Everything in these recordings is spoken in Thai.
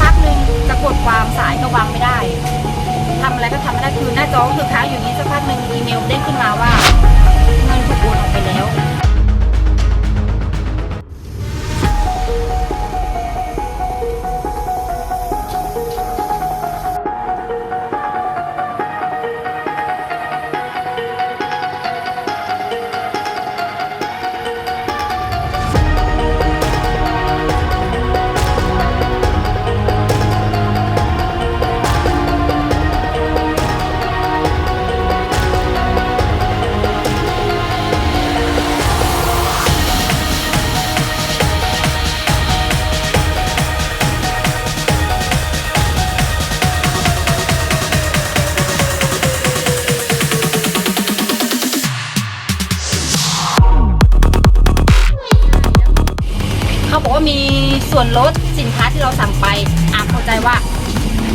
พักหนึ่งจะกดวามสายก็วางไม่ได้ทำอะไรก็ทำไม่ได้คือหน้าจอก็คือค้างอยู่นี้สักพักหนึ่งอีเมลเด้งขึ้นมาว่า ส่วนลดสินค้าที่เราสั่งไปอะเข้าใจว่า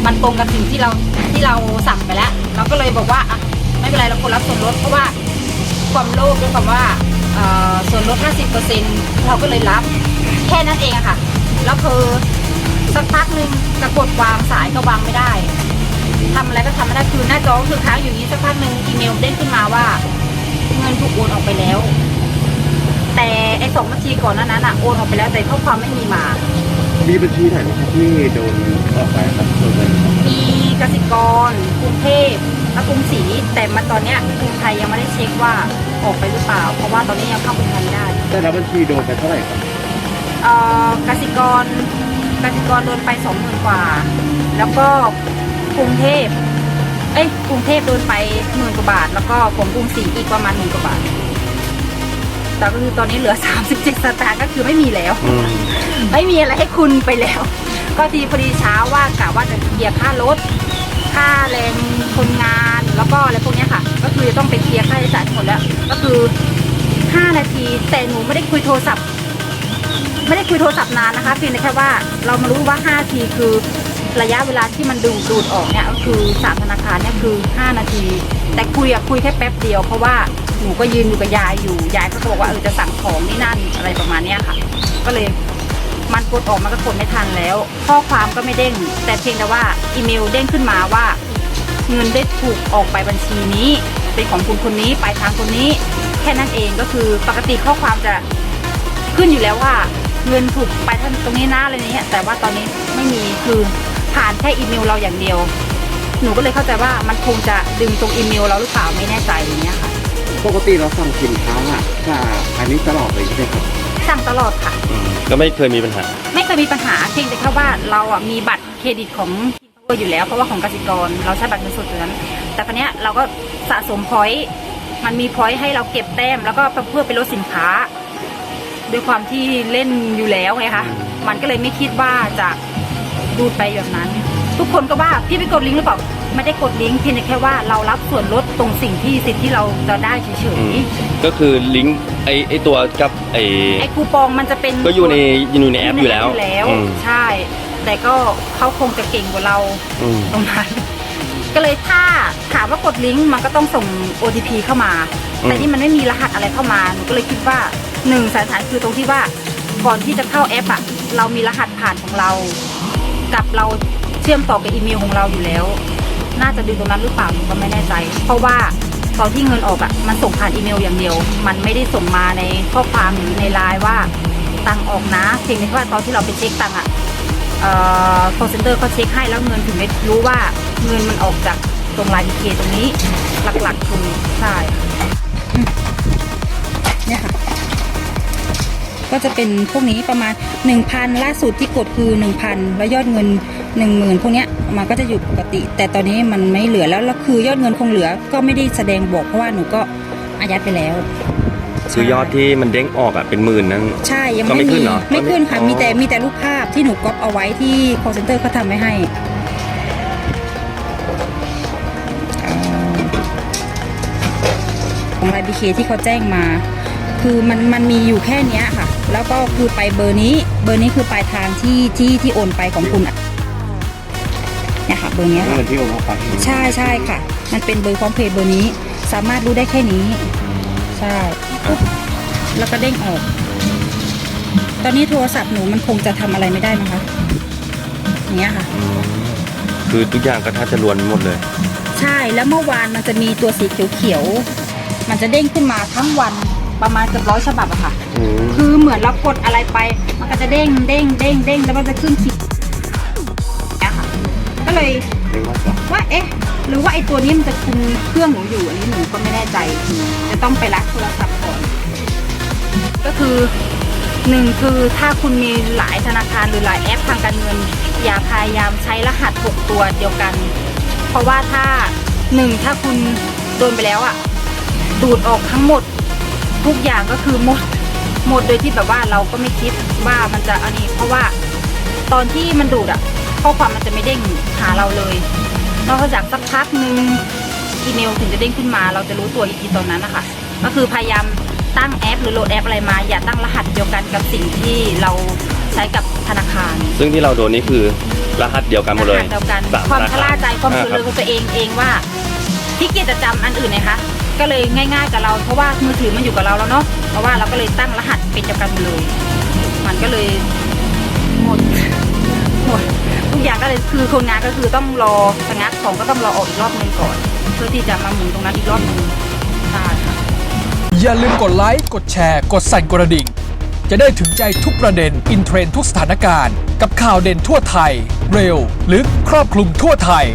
มันตรงกับสิ่งที่เราที่เราสั่งไปแล้ว เราก็เลยบอกว่าอะไม่เป็นไรเราคนรับส่วนลดเพราะว่าความโลภด้วยกับว่าเอ่อส่วนลด 50%เราก็เลยรับแค่นั้นเองอะค่ะ แล้วคือสักพักหนึ่งจะกดวางสายก็วางไม่ได้ทำอะไรก็ทำไม่ได้คือหน้าจอคือค้างอยู่นี้สักพักหนึ่งอีเมลเด้งขึ้นมาว่า เงินถูกโอนออกไปแล้ว แต่ไอ้สองนาทีก่อนหนานั้นอะโอนออกไปแล้วแต่ข้อความไม่มีมา มีบัญชีไหนไหมครับที่โดนออกไปครับโดนไปครับมีกสิกรกรุงเทพและกรุงศรีแต่มาตอนเนี้ยกรุงไทยยังไม่ได้เช็คว่าออกไปหรือเปล่า เพราะว่าตอนนี้ยังเข้ากรุงไทยไม่ได้แต่ละบัญชีโดนไปเท่าไหร่ครับเอ่อกสิกรกสิกรโดนไปสองหมื่นกว่า แล้วก็กรุงเทพเอ้ยกรุงเทพโดนไปหมื่นกว่าบาท แล้วก็ผมกรุงศรีอีกประมาณหมื่นกว่าบาท แต่ก็คือตอนนี้เหลือ 37 สตางค์ก็คือไม่มีแล้วไม่มีอะไรให้คุณไปแล้ว ก็ทีพอดีเช้าว่ากะว่าจะเคลียร์ค่ารถ ค่าแรงคนงานแล้วก็อะไรพวกเนี้ยค่ะ ก็คือจะต้องไปเคลียร์ค่าใช้จ่ายทั้งหมดแล้ว ก็คือ 5 นาทีแต่หนูไม่ได้คุยโทรศัพท์ ไม่ได้คุยโทรศัพท์นานนะคะเพียงแต่แค่ว่าเรามารู้ว่า 5 นาทีคือระยะเวลาที่มันดูดดูดออกเนี่ยก็คือสามธนาคารเนี่ยคือ 5 นาที แต่คุยอะคุยแค่แป๊บเดียวเพราะว่า หนูก็ยืนอยู่กับยายอยู่ ยายก็บอกว่าเออจะสั่งของนี่นั่นอะไรประมาณเนี้ยค่ะ ก็เลยมันกดออกมันก็กดไม่ทันแล้ว ข้อความก็ไม่เด้ง แต่เพียงแต่ว่าอีเมลเด้งขึ้นมาว่า เงินได้ถูกออกไปบัญชีนี้ เป็นของคุณคนนี้ปลายทางคนนี้ แค่นั้นเองก็คือปกติข้อความจะขึ้นอยู่แล้วว่า เงินถูกไปท่างตรงนี้นะอะไรเนี้ยแต่ว่าตอนนี้ไม่มีคือผ่านแค่อีเมลเราอย่างเดียว หนูก็เลยเข้าใจว่ามันคงจะดึงตรงอีเมลเราหรือเปล่าไม่แน่ใจอย่างเงี้ยค่ะ ปกติเราสั่งสินค้าอะจากอันนี้ตลอดเลยใช่ไหมครับสั่งตลอดค่ะ ก็ไม่เคยมีปัญหา ไม่เคยมีปัญหาเพียงแต่แค่ว่าเราอะมีบัตรเครดิตของตัวอยู่แล้วเพราะว่าของกสิกรเราใช้บัตรเงินสดอยู่นั้น แต่ครั้นี้ยเราก็สะสมพอยต์มันมีพอยต์ให้เราเก็บแต้มแล้วก็เพื่อไปลดสินค้า ด้วยความที่เล่นอยู่แล้วไงคะมันก็เลยไม่คิดว่าจะดูดไปแบบนั้น ทุกคนก็ว่าพี่ไปกดลิงก์หรือเปล่า ไม่ได้กดลิงก์เพียงแต่แค่ว่าเรารับส่วนลดตรงสิ่งที่สิทธิ์ที่เราจะได้เฉอืยมก็คือลิงก์ไอไอตัวกับไอๆไอ้คูปองมันจะเป็นก็อยู่ในอยู่ในแอปอยู่แล้วอยู่แล้ว อืม ใช่ แต่ก็เขาคงจะเก่งกว่าเราอืม ตรงนั้น ก็เลยถ้าถามว่ากดลิงก์มันก็ต้องส่ง OTP เข้ามา อืม แต่นี่มันไม่มีรหัสอะไรเข้ามา หนูก็เลยคิดว่าหนึ่งสถานคือตรงที่ว่าก่อนที่จะเข้าแอปอะเรามีรหัสผ่านของเรา กับเราเชื่อมต่อกับอีเมลของเราอยู่แล้ว น่าจะดูตรงนั้นหรือเปล่าหนูก็ไม่แน่ใจ เพราะว่าตอนที่เงินออกอะมันส่งผ่านอีเมลอย่างเดียว มันไม่ได้ส่งมาในข้อความหรือในไลน์ว่าตังออกนะเพียงแต่ว่าตอนที่เราไปเช็คตังค์อะเอ่อ call center เขาเช็คให้แล้วเงินถึงได้รู้ว่าเงินมันออกจากตรงไลน์ดีเคตรงนี้หลักๆคือใช่เนี่ยค่ะก็จะเป็นพวกนี้ประมาณ 1,000 ล่าสุดที่กดคือ 1,000 แล้วยอดเงิน 10,000พวกเนี้ยมันก็จะอยู่ปกติ แต่ตอนนี้มันไม่เหลือแล้วแล้วคือยอดเงินคงเหลือก็ไม่ได้แสดงบอกเพราะว่าหนูก็อายัดไปแล้วคือยอดที่มันเด้งออกอะเป็นหมื่นนั่นใช่ยังก็ไม่ไม่ขึ้มีนเหรอไม่ขึ้นค่ะอ๋อมีแต่มีแต่รูปภาพที่หนูก๊อปเอาไว้ที่ call center เขาทำไว้ให้เอ่อของไลน์บีเคที่เขาแจ้งมา คือมันมันมีอยู่แค่เนี้ยค่ะ แล้วก็คือไปเบอร์นี้ เบอร์นี้คือปลายทางที่ที่ที่โอนไปของคุณอะ เนี่ยค่ะเบอร์เนี้ยค่ะ เงินที่โอนเข้าไปใช่ใช่ค่ะ มันเป็นเบอร์พร้อมเพย์เบอร์นี้ สามารถรู้ได้แค่นี้ ใช่ปุ๊บแล้วก็เด้งออก ตอนนี้โทรศัพท์หนูมันคงจะทำอะไรไม่ได้นะคะอย่างเงี้ยค่ะอืมคือทุกอย่างก็แทบจะรวนหมดเลย ใช่แล้วเมื่อวานมันจะมีตัวสีเขียวๆมันจะเด้งขึ้นมาทั้งวันประมาณเกือบร้อยฉบับอะค่ะอืมคือเหมือนเรากดอะไรไป มันก็จะเด้งเด้งเด้งเด้งแล้วมันจะขึ้นขีดเนี่ยค่ะ ก็เลยว่าเอ๊ะ หรือว่าไอ้ตัวนี้มันจะคุมเครื่องหนูอยู่อันนี้หนูก็ไม่แน่ใจ จะต้องไปรักโทรศัพท์ก่อน ก็คือหนึ่งคือถ้าคุณมีหลายธนาคารหรือหลายแอปทางการเงิน อย่าพยายามใช้รหัสหกตัวเดียวกัน เพราะว่าถ้าหนึ่งถ้าคุณโดนไปแล้วอะดูดออกทั้งหมด ทุกอย่างก็คือหมดหมดโดยที่แบบว่าเราก็ไม่คิดว่ามันจะอันนี้ เพราะว่าตอนที่มันดูดอะ ข้อความมันจะไม่เด้งหาเราเลย นอกจากสักพักหนึ่งอีเมลถึงจะเด้งขึ้นมา เราจะรู้ตัวอีกทีตอนนั้นนะคะก็คือพยายามตั้งแอปหรือโหลดแอปอะไรมา อย่าตั้งรหัสเดียวกันกับสิ่งที่เราใช้กับธนาคาร ซึ่งที่เราโดนนี่คือรหัสเดียวกันหมดเลยรหัสเดียวกันสามความธนาชคารล่าใจความอ่าสุดครัเลบยของตัวเองเองว่าที่เกียจจะจำอันอื่นนะคะก็เลยง่ายๆกับเราเพราะว่ามือถือมันอยู่กับเราแล้วเนาะเพราะว่าเราก็เลยตั้งรหัสเป็นเดียวกันหมดเลย มันก็เลย คือคนงานก็คือต้องรอสงัดของก็ต้องรอออกอีกรอบนึงก่อน เพื่อที่จะมาหมุนตรงนั้นอีกรอบนึงใช่ค่ะอย่าลืมกดไลค์กดแชร์ กดสั่นกระดิ่ง จะได้ถึงใจทุกประเด็นอินเทรนทุกสถานการณ์ กับข่าวเด่นทั่วไทย เร็ว ลึกครอบคลุมทั่วไทย